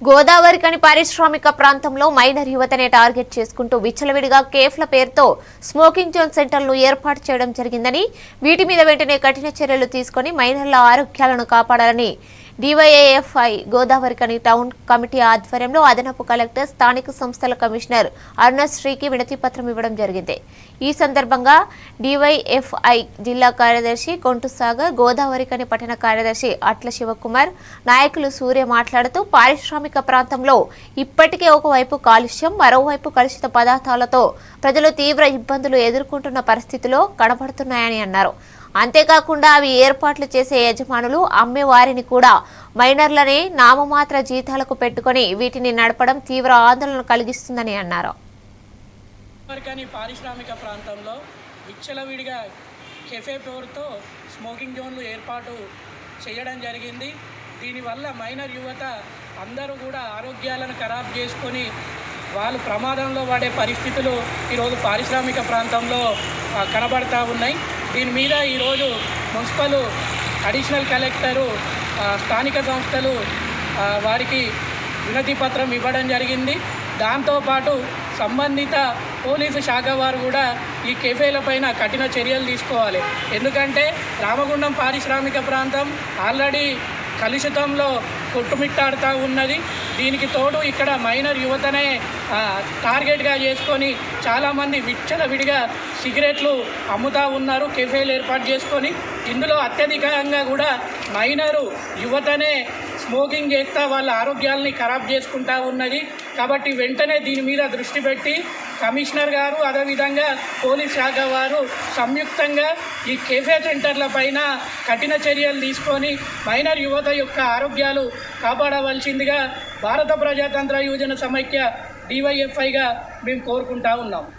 గోదావరి కని పారిశ్రామిక ప్రాంతంలో మైనర్ యువతనే టార్గెట్ చేసుకుంటూ విచ్చలవిడిగా కేఫ్ల పేరుతో స్మోకింగ్ జోన్ సెంటర్లు ఏర్పాటు చేయడం జరిగిందని వీటి మీద వెంటనే కఠిన చర్యలు తీసుకొని మైనర్ల ఆరోగ్యాలను కాపాడాలని డివైఏఎఫ్ఐ గోదావరికని టౌన్ కమిటీ ఆధ్వర్యంలో అదనపు కలెక్టర్ స్థానిక సంస్థల కమిషనర్ అరుణశ్రీకి వినతి పత్రం ఇవ్వడం జరిగింది. ఈ సందర్భంగా డివైఎఫ్ఐ జిల్లా కార్యదర్శి కొంటుసాగర్ గోదావరికని పట్టణ కార్యదర్శి అట్ల శివకుమార్ నాయకులు సూర్య మాట్లాడుతూ పారిశ్రామిక ప్రాంతంలో ఇప్పటికే ఒకవైపు కాలుష్యం మరోవైపు కలుషిత పదార్థాలతో ప్రజలు తీవ్ర ఇబ్బందులు ఎదుర్కొంటున్న పరిస్థితిలో కనబడుతున్నాయని అన్నారు. అంతేకాకుండా అవి ఏర్పాట్లు చేసే యజమానులు అమ్మేవారిని కూడా మైనర్లనే నామమాత్ర జీతాలకు పెట్టుకొని వీటిని నడపడం తీవ్ర ఆందోళన కలిగిస్తుందని అన్నారు. కానీ పారిశ్రామిక ప్రాంతంలో విచ్చలవిడిగా కెఫే పేరుతో స్మోకింగ్ జోన్లు ఏర్పాటు చేయడం జరిగింది. దీనివల్ల మైనర్ యువత అందరూ కూడా ఆరోగ్యాలను ఖరాబ్ చేసుకొని వాళ్ళు ప్రమాదంలో పడే పరిస్థితులు ఈరోజు పారిశ్రామిక ప్రాంతంలో కనబడతా ఉన్నాయి. దీని మీద ఈరోజు మున్సిపల్ అడిషనల్ కలెక్టరు స్థానిక సంస్థలు వారికి వినతి పత్రం ఇవ్వడం జరిగింది. దాంతోపాటు సంబంధిత పోలీసు శాఖ వారు కూడా ఈ కెఫేలపైన కఠిన చర్యలు తీసుకోవాలి. ఎందుకంటే రామగుండం పారిశ్రామిక ప్రాంతం ఆల్రెడీ కలుషితంలో కొట్టుమిట్టాడుతూ ఉన్నది. దీనికి తోడు ఇక్కడ మైనర్ యువతనే టార్గెట్గా చేసుకొని చాలామంది విచ్చలవిడిగా సిగరెట్లు అమ్ముతూ ఉన్నారు కెఫేలు ఏర్పాటు చేసుకొని. ఇందులో అత్యధికంగా కూడా మైనరు యువతనే స్మోకింగ్ చేస్తా వాళ్ళ ఆరోగ్యాలని ఖరాబ్ చేసుకుంటా ఉన్నది. కాబట్టి వెంటనే దీని మీద దృష్టి పెట్టి కమిషనర్ గారు అదేవిధంగా పోలీస్ శాఖ వారు సంయుక్తంగా ఈ కేఫే సెంటర్ల పైన కఠిన చర్యలు తీసుకొని మైనర్ యువత యొక్క ఆరోగ్యాలు కాపాడవలసిందిగా భారత ప్రజాతంత్ర యోజన సమైక్య డివైఎఫ్ఐగా మేము కోరుకుంటా ఉన్నాం.